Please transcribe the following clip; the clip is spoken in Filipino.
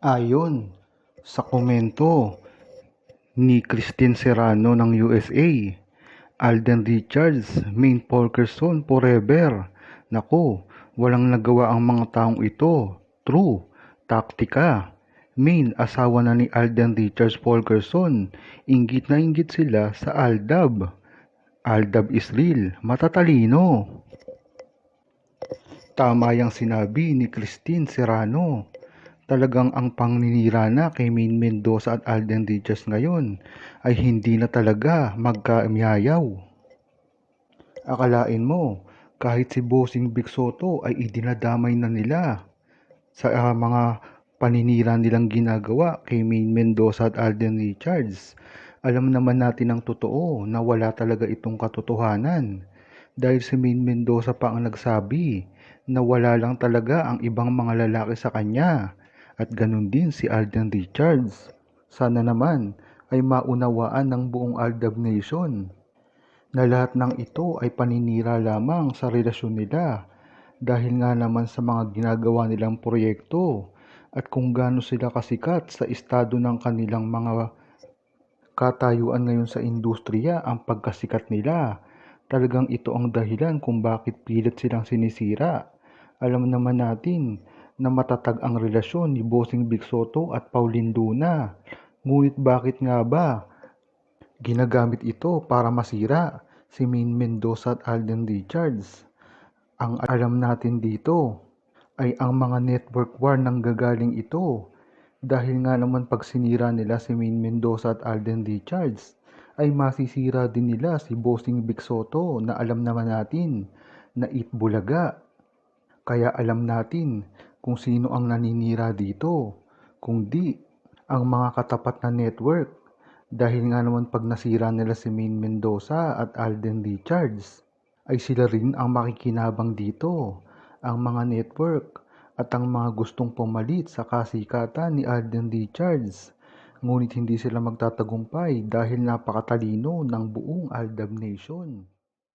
Ayon sa komento ni Christine Serrano ng USA, Alden Richards, Main Fulkerson forever. Nako, walang nagawa ang mga taong ito. True, taktika. Main, asawa na ni Alden Richards Fulkerson. Inggit na inggit sila sa Aldab. Aldab is real, matatalino. Tama yung sinabi ni Christine Serrano. Talagang ang pangninira na kay Main Mendoza at Alden Richards ngayon ay hindi na talaga magkaamyayaw. Akalain mo, kahit si Bossing Big Soto ay idinadamay na nila sa ah, mga paninira nilang ginagawa kay Main Mendoza at Alden Richards. Alam naman natin ang totoo na wala talaga itong katotohanan. Dahil si Main Mendoza pa ang nagsabi na wala lang talaga ang ibang mga lalaki sa kanya. At ganun din si Alden Richards. Sana naman ay maunawaan ng buong Aldab Nation na lahat ng ito ay paninira lamang sa relasyon nila dahil nga naman sa mga ginagawa nilang proyekto at kung gaano sila kasikat sa estado ng kanilang mga katayuan ngayon sa industriya ang pagkasikat nila. Talagang ito ang dahilan kung bakit pilit silang sinisira. Alam naman natin na matatag ang relasyon ni Bossing Big Soto at Pauline Luna. Ngunit bakit nga ba ginagamit ito para masira si Main Mendoza at Alden Richards? Ang alam natin dito ay ang mga network war nang gagaling ito dahil nga naman pag sinira nila si Main Mendoza at Alden Richards ay masisira din nila si Bossing Big Soto na alam naman natin na itbulaga. Kaya alam natin kung sino ang naninira dito, kung di ang mga katapat na network. Dahil nga naman pag nasira nila si Main Mendoza at Alden Richards, ay sila rin ang makikinabang dito, ang mga network at ang mga gustong pumalit sa kasikatan ni Alden Richards. Ngunit hindi sila magtatagumpay dahil napakatalino ng buong Aldab Nation.